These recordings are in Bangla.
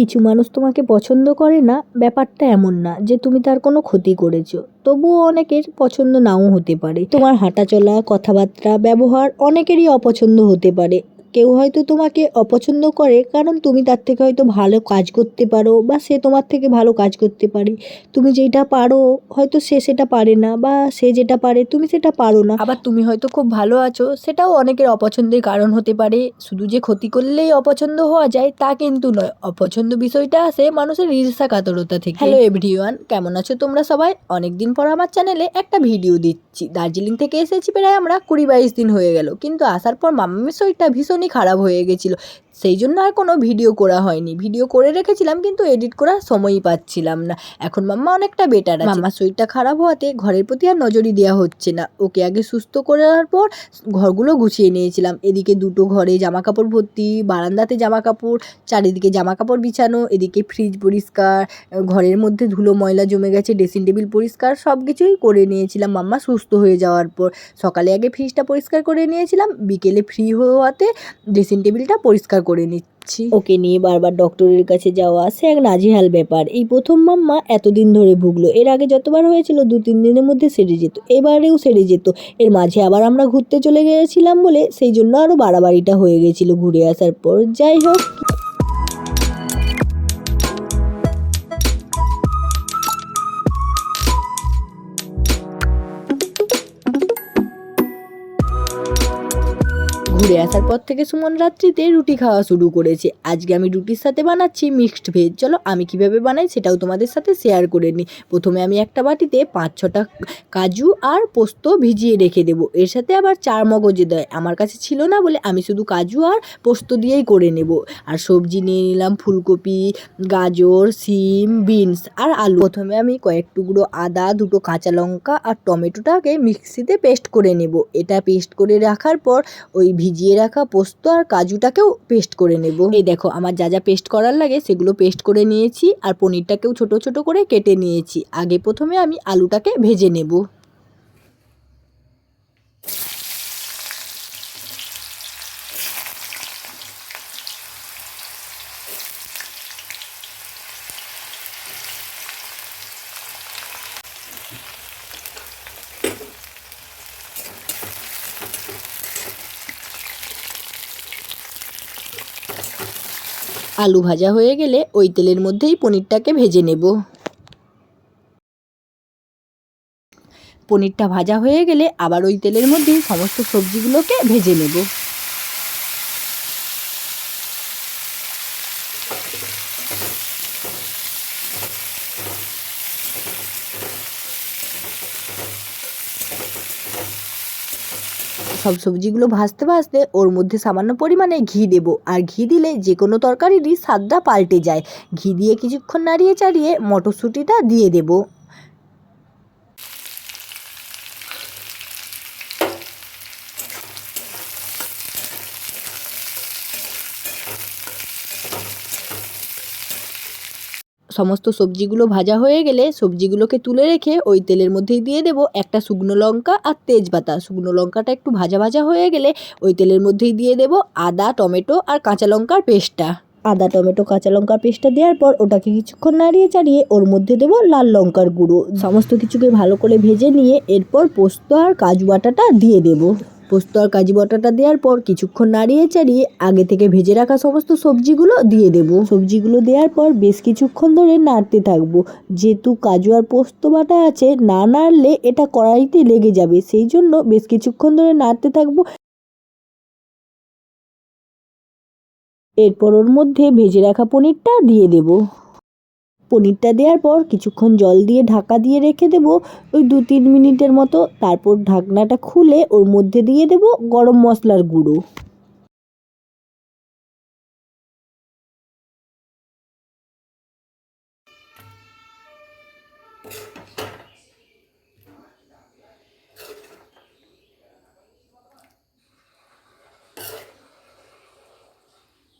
কিছু মানুষ তোমাকে পছন্দ করে না, ব্যাপারটা এমন না যে তুমি তার কোনো ক্ষতি করেছ। তবুও অনেকের পছন্দ নাও হতে পারে। তোমার হাঁটাচলা, কথাবার্তা, ব্যবহার অনেকেরই অপছন্দ হতে পারে। কেউ হয়তো তোমাকে অপছন্দ করে কারণ তুমি তার থেকে হয়তো ভালো কাজ করতে পারো বা সে তোমার থেকে ভালো কাজ করতে পারে। তুমি যেটা পারো হয়তো সে সেটা পারে না বা সে যেটা পারে তুমি সেটা পারো না। আবার তুমি হয়তো খুব ভালো আছো সেটাও অনেকের অপছন্দের কারণ হতে পারে। শুধু যে ক্ষতি করলেই অপছন্দ হওয়া যায় তা কিন্তু নয় অপছন্দ বিষয়টা আসে মানুষের ঈর্ষা কাতরতা থেকে। হ্যালো এভরিওয়ান কেমন আছো তোমরা সবাই? অনেকদিন পর আমার চ্যানেলে একটা ভিডিও দিচ্ছি। দার্জিলিং থেকে এসেছি প্রায় আমরা কুড়ি বাইশ দিন হয়ে গেল। কিন্তু আসার পর মাম্মামের শরীরটা ভীষণই খারাপ হয়ে গেছিল। সেই জন্য আর কোনো ভিডিও করা হয়নি। ভিডিও করে রেখেছিলাম কিন্তু এডিট করার সময়ই পাচ্ছিলাম না। এখন মাম্মা অনেকটা বেটার আছে। মাম্মার শরীরটা খারাপ হওয়াতে ঘরের প্রতি আর নজরই দেওয়া হচ্ছে না। ওকে আগে সুস্থ করার পর ঘরগুলো গুছিয়ে নিয়েছিলাম। এদিকে দুটো ঘরে জামা কাপড় ভর্তি, বারান্দাতে জামা কাপড় চারিদিকে জামা কাপড় বিছানো, এদিকে ফ্রিজ পরিষ্কার, ঘরের মধ্যে ধুলো ময়লা জমে গেছে ড্রেসিং টেবিল পরিষ্কার সব কিছুই করে নিয়েছিলাম। মাম্মা সুস্থ হয়ে যাওয়ার পর সকালে আগে ফ্রিজটা পরিষ্কার করে নিয়েছিলাম। বিকেলে ফ্রি হওয়াতে ড্রেসিং টেবিলটা পরিষ্কার করে নিচ্ছি। ওকে নিয়ে বারবার ডক্টরের কাছে যাওয়া সে এক নাজিহাল ব্যাপার। এই প্রথম মাম্মা এতদিন ধরে ভুগলো। এর আগে যতবার হয়েছিল দু তিন দিনের মধ্যে সেরে যেত। এবারেও সেরে যেত। এর মাঝে আবার আমরা ঘুরতে চলে গিয়েছিলাম বলে সেই জন্য আরও বাড়াবাড়িটা হয়ে গেছিল ঘুরে আসার পর। যাই হোক। ঘুরে আসার পর থেকে সুমন রাত্রিতে রুটি খাওয়া শুরু করেছে। আজকে আমি রুটির সাথে বানাচ্ছি মিক্সড ভেজ চলো, আমি কীভাবে বানাই সেটাও তোমাদের সাথে শেয়ার করে নিই। প্রথমে আমি একটা বাটিতে পাঁচ, ছটা কাজু আর পোস্ত ভিজিয়ে রেখে দেবো। এর সাথে আবার চার মগজে দেয়। আমার কাছে ছিল না বলে আমি শুধু কাজু আর পোস্ত দিয়েই করে নেব। আর সবজি নিয়ে নিলাম ফুলকপি, গাজর, সিম, বিনস আর আলু। প্রথমে আমি কয়েক টুকরো আদা, দুটো কাঁচা লঙ্কা আর টমেটোটাকে মিক্সিতে পেস্ট করে নেব। এটা পেস্ট করে রাখার পর ওই ভিজিয়ে রাখা পোস্ত আর কাজুটাকেও পেস্ট করে নেব। এই দেখো, আমার যা যা পেস্ট করার লাগে সেগুলো পেস্ট করে নিয়েছি আর পনিরটাকেও ছোট ছোট করে কেটে নিয়েছি। আগে প্রথমে আমি আলুটাকে ভেজে নেব। আলু ভাজা হয়ে গেলে ওই তেলের মধ্যেই পনিরটাকে ভেজে নেব। পনিরটা ভাজা হয়ে গেলে আবার ওই তেলের মধ্যেই সমস্ত সবজিগুলোকে ভেজে নেব। সব সবজিগুলো ভাজতে ভাজতে ওর মধ্যে সামান্য পরিমাণে ঘি দেব। আর ঘি দিলে যে কোনো তরকারিরই স্বাদটা পাল্টে যায়। ঘি দিয়ে কিছুক্ষণ নাড়িয়ে চাড়িয়ে মটরশুঁটিটা দিয়ে দেব। সমস্ত সবজিগুলো ভাজা হয়ে গেলে সবজিগুলোকে তুলে রেখে ওই তেলের মধ্যেই দিয়ে দেব একটা শুকনো লঙ্কা আর তেজপাতা। শুকনো লঙ্কাটা একটু ভাজা ভাজা হয়ে গেলে ওই তেলের মধ্যেই দিয়ে দেব আদা, টমেটো আর কাঁচা লঙ্কার পেস্টটা। আদা, টমেটো, কাঁচা লঙ্কার পেস্টটা দেওয়ার পর ওটাকে কিছুক্ষণ নাড়িয়ে চাড়িয়ে ওর মধ্যে দেবো লাল লঙ্কার গুঁড়ো। সমস্ত কিছুকে ভালো করে ভেজে নিয়ে এরপর পোস্ত আর কাজু বাটাটা দিয়ে দেবো। পোস্ত আর কাজু বাটাটা দেওয়ার পর কিছুক্ষণ নাড়িয়ে চাড়িয়ে আগে থেকে ভেজে রাখা সমস্ত সবজিগুলো দিয়ে দেবো। সবজিগুলো দেওয়ার পর বেশ কিছুক্ষণ ধরে নাড়তে থাকব। যেহেতু কাজু আর পোস্ত বাটা আছে, না নাড়লে এটা কড়াইতে লেগে যাবে। সেই জন্য বেশ কিছুক্ষণ ধরে নাড়তে থাকব। এরপর ওর মধ্যে ভেজে রাখা পনিরটা দিয়ে দেব। পনিরটা দেওয়ার পর কিছুক্ষণ জল দিয়ে ঢাকা দিয়ে রেখে দেব। ওই দু তিন মিনিটের মতো। তারপর ঢাকনাটা খুলে ওর মধ্যে দিয়ে দেব গরম মশলার গুঁড়ো।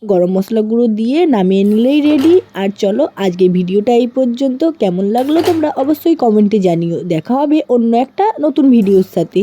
গরম মশলা গুঁড়ো দিয়ে নামিয়ে নিলেই রেডি আর চলো আজকে ভিডিওটা এই পর্যন্ত। কেমন লাগল তোমরা অবশ্যই কমেন্টে জানিও। দেখা হবে অন্য একটা নতুন ভিডিওর সাথে।